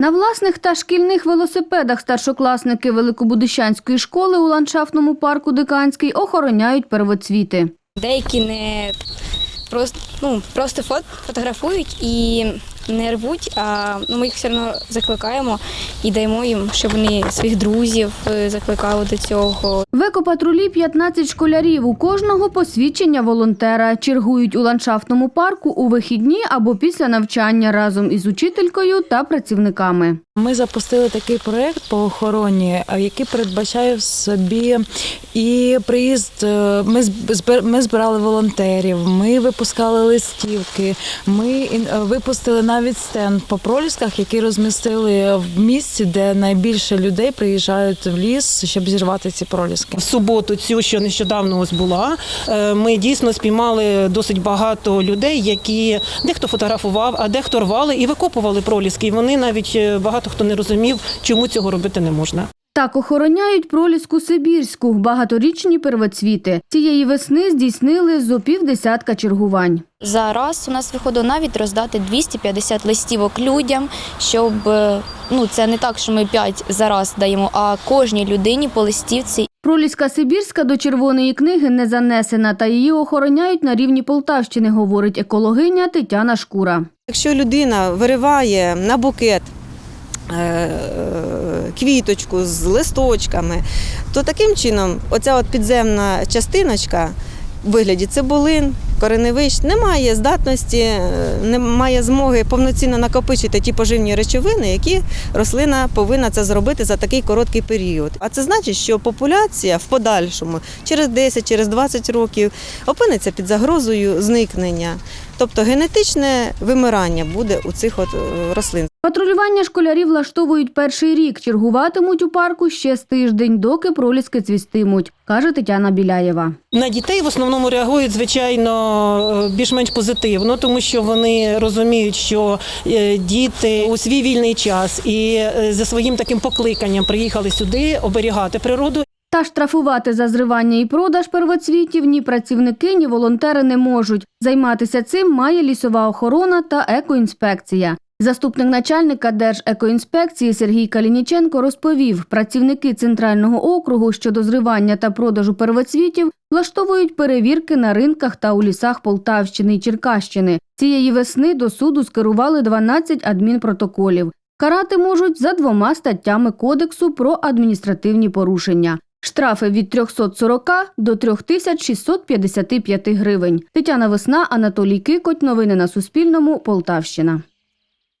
На власних та шкільних велосипедах старшокласники Великобудищанської школи у ландшафтному парку Диканський охороняють первоцвіти. Деякі не просто, ну, просто фот, фотографують і не рвуть, а ну, ми їх все одно закликаємо і даємо їм, щоб вони своїх друзів е, закликали до цього. В екопатрулі 15 школярів. У кожного посвідчення волонтера. Чергують у ландшафтному парку у вихідні або після навчання разом із учителькою та працівниками. Ми запустили такий проект по охороні, який передбачає в собі і приїзд. е, Ми ми збирали волонтерів, ми випускали листівки. Ми е, випустили навіть стенд по пролісках, які розмістили в місці, де найбільше людей приїжджають в ліс, щоб зірвати ці проліски. В суботу, цю, що нещодавно ось була, е, ми дійсно спіймали досить багато людей, які дехто фотографував, а дехто рвали і викопували проліски. І вони навіть е, багато хто не розумів, чому цього робити не можна. Так охороняють проліску Сибірську, багаторічні первоцвіти. Цієї весни здійснили зо півдесятка чергувань. Зараз у нас виходило навіть роздати 250 листівок людям, щоб е, ну це не так, що ми 5 зараз даємо, а кожній людині по листівці Проліска Сибірська до червоної книги не занесена, та її охороняють на рівні Полтавщини, говорить екологиня Тетяна Шкура. Якщо людина вириває на букет квіточку з листочками, то таким чином оця от підземна частиночка в вигляді цибулин, кореневищ не має здатності, е, не має змоги повноцінно накопичити ті поживні речовини, які рослина повинна це зробити за такий короткий період. А це значить, що популяція в подальшому через 10, через 20 років опиниться під загрозою зникнення. Тобто генетичне вимирання буде у цих от е, рослин. Патрулювання школярів влаштовують перший рік. Чергуватимуть у парку ще з тиждень, доки проліски цвістимуть, каже Тетяна Біляєва. На дітей в основному реагують звичайно е, більш-менш позитивно, тому що вони розуміють, що е, діти у свій вільний час і за своїм таким покликанням приїхали сюди оберігати природу. Та штрафувати за зривання і продаж первоцвітів ні працівники, ні волонтери не можуть. Займатися цим має лісова охорона та екоінспекція. Заступник начальника Держекоінспекції Сергій Калініченко розповів, працівники центрального округу щодо зривання та продажу первоцвітів влаштовують перевірки на ринках та у лісах Полтавщини і Черкащини. Цієї весни до суду скерували 12 адмінпротоколів. Карати можуть за двома статтями Кодексу про адміністративні порушення. Штрафи від 340 до 3655 гривень. Тетяна Весна, Анатолій Кикоть. Новини на Суспільному. Полтавщина.